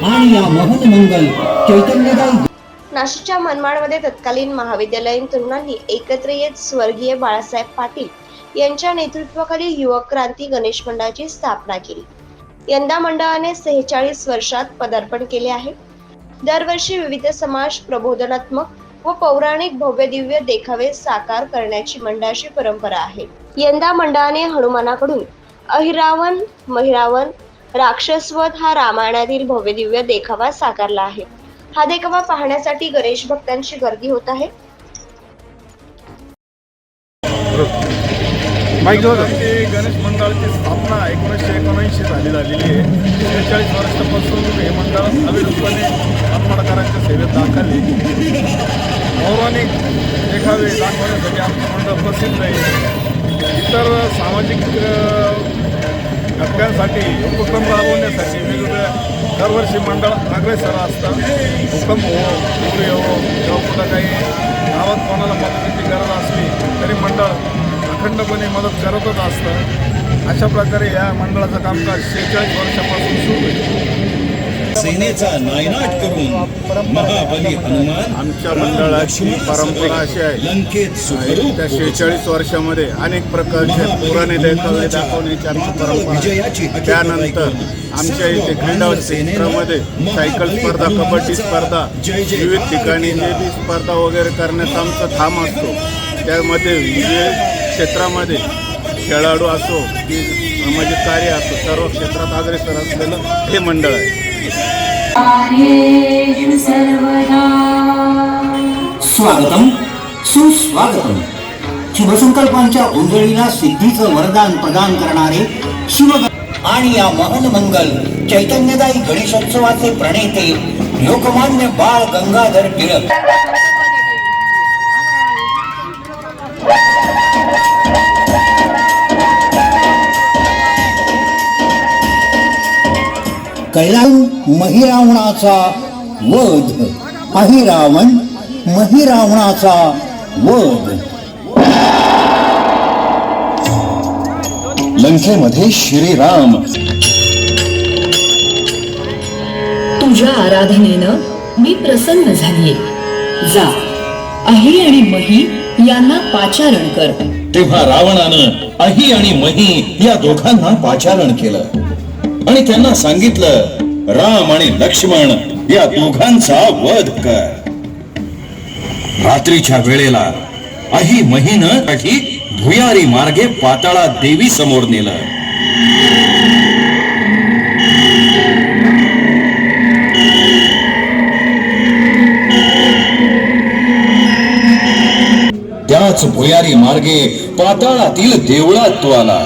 आणि या महन मंगल चैतन्यदायी नाशिकच्या मनमाडमध्ये तत्कालीन महाविद्यालयीन तरुणांनी एकत्र येत स्वर्गीय बाळासाहेब पाटील यांच्या नेतृत्वाखाली युवक क्रांती गणेश मंडळाची स्थापना केली. यंदा मंडळाने सेहेचाळीस वर्षात पदार्पण केले आहे. दरवर्षी विविध समाज प्रबोधनात्मक व पौराणिक भव्य दिव्य देखावे साकार करण्याची मंडळाची परंपरा आहे. यंदा मंडळाने हनुमानाकडून अहिरावण महिरावण राक्षसवध हा रामायणातील भव्य दिव्य देखावा साकारला आहे. हा देखावा पाहण्यासाठी गणेश भक्तांची गर्दी होत आहे. गणेश मंडळाची स्थापना एकोणीसशे एकोणऐंशी साली झालेली आहे. शेहेचाळीस वर्षापासून हे मंडळ अविरतपणे आत्मडकारांच्या सेवेत दाखल पौराणिक देखावे दाखवण्यासाठी आमचं मंडळ प्रसिद्ध आहे. इतर सामाजिक घटकांसाठी उपक्रम राबवण्यासाठी वेगवेगळ्या दरवर्षी मंडळ अग्रेसर असतात. उपक्रम हो पूर्वी हो किंवा कुठं काही गावात कोणाला मदतीची गरज असली तरी मंडळ अखंडपणे मदत करतच असतं. अशा प्रकारे या मंडळाचं कामकाज शेहेचाळीस वर्षापासून सुरू आहे. सेनेचा नायनाट करून महाबली हनुमान आमच्या मंडळाची परंपरा अशी आहे. लंकेत त्या शेहेचाळीस वर्षामध्ये अनेक प्रकारचे पुराणे देखावे दाखवण्याची आमची परंपरा त्यानंतर आमच्या इथे क्रीडा क्षेत्रामध्ये सायकल स्पर्धा कबड्डी स्पर्धा विविध ठिकाणी स्पर्धा वगैरे करण्याचा आमचा थांब असतो. त्यामध्ये विविध क्षेत्रामध्ये खेळाडू असो की सामाजिक कार्य असो सर्व क्षेत्रात अग्रेसर असलेलं हे मंडळ आहे. स्वागतम. सुस्वागतम. शुभसंकल्पांच्या उंजळीला सिद्धीचं वरदान प्रदान करणारे शिव आणि या महन मंगल चैतन्यदायी गणेशोत्सवाचे प्रणेते लोकमान्य बाळ गंगाधर टिळक. कैलान महिरावणाचा वध. अहिरावण महिरावणाचा वध. लंकेमध्ये श्रीराम. तुझ्या आराधनेनं मी प्रसन्न झालीये. जा अहि आणि मही यांना पाचारण कर. तेव्हा रावणानं अहि आणि मही या दोघांना पाचारण केलं. आणि त्यांना सांगितलं राम आणि लक्ष्मण या दोघांचा वध कर. रात्रीच्या वेळेला अहि महिनसाठी भुयारी मार्गे पाताळा देवी समोर नेलं. त्याच भुयारी मार्गे पाताळातील देवळात तो आला.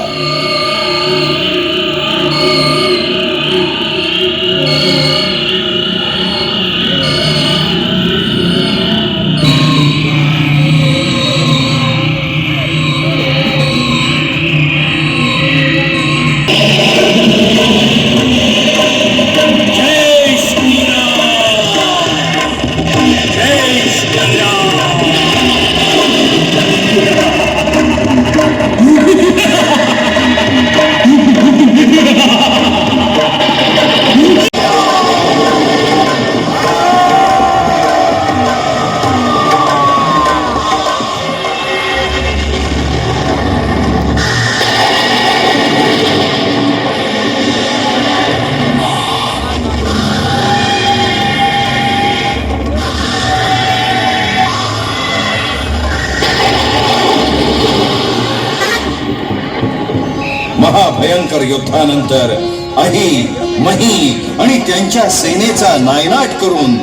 भयंकर युद्धानंतर अही मही आणि त्यांच्या सेनेचा नायनाट करून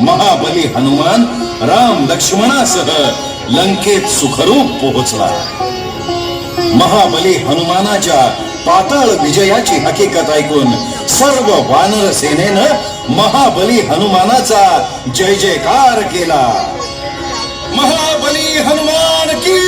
महाबली हनुमान राम लक्ष्मणासह लंकेत सुखरूप पोहोचला. महाबली हनुमानाच्या पाताळ विजयाची हकीकत ऐकून सर्व वानर सेनेनं महाबली हनुमानाचा जय जयकार केला. महाबली हनुमान की